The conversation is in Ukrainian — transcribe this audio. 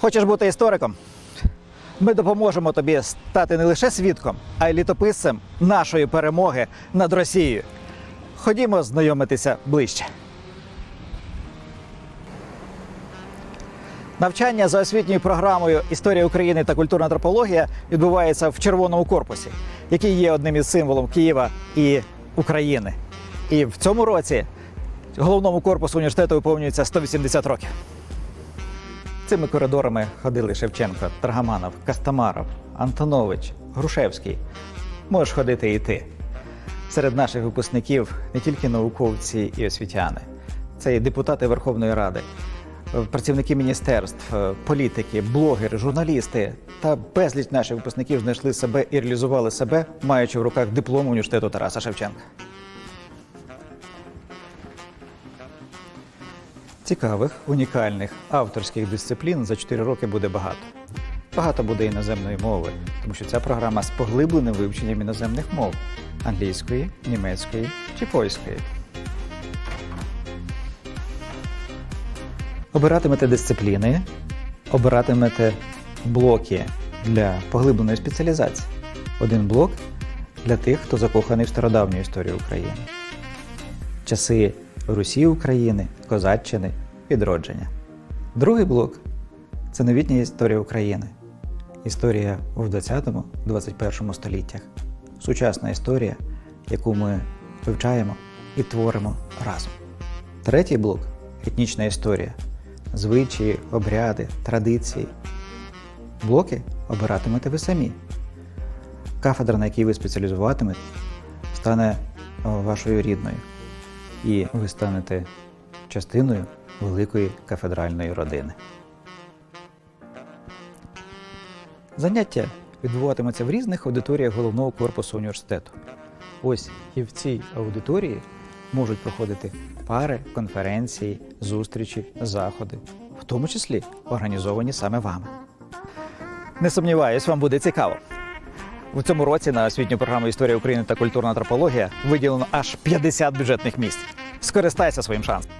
Хочеш бути істориком? Ми допоможемо тобі стати не лише свідком, а й літописцем нашої перемоги над Росією. Ходімо знайомитися ближче. Навчання за освітньою програмою Історія України та культурна антропологія відбувається в червоному корпусі, який є одним із символом Києва і України. І в цьому році головному корпусу університету виповнюється 180 років. Цими коридорами ходили Шевченко, Таргаманов, Кастамаров, Антонович, Грушевський. Можеш ходити і ти. Серед наших випускників не тільки науковці і освітяни, це і депутати Верховної Ради, працівники міністерств, е, політики, блогери, журналісти та безліч наших випускників знайшли себе і реалізували себе, маючи в руках диплом університету Тараса Шевченка. Цікавих, унікальних авторських дисциплін за 4 роки буде багато. Багато буде іноземної мови, тому що ця програма з поглибленим вивченням іноземних мов англійської, німецької чи польської. Обиратимете дисципліни, обиратимете блоки для поглибленої спеціалізації. Один блок для тих, хто закоханий в стародавню історію України. Часи Русі України, Козаччини, відродження. Другий блок це новітня історія України. Історія у 20-21 століттях. Сучасна історія, яку ми вивчаємо і творимо разом. Третій блок етнічна історія. Звичаї, обряди, традиції. Блоки обиратимете ви самі. Кафедра, на якій ви спеціалізуватимете, стане вашою рідною і ви станете частиною великої кафедральної родини. Заняття відбуватиметься в різних аудиторіях головного корпусу університету. Ось і в цій аудиторії можуть проходити пари, конференції, зустрічі, заходи, в тому числі організовані саме вами. Не сумніваюсь, вам буде цікаво. У цьому році на освітню програму Історія України та культурна антропологія виділено аж 50 бюджетних місць. Скористайся своїм шансом.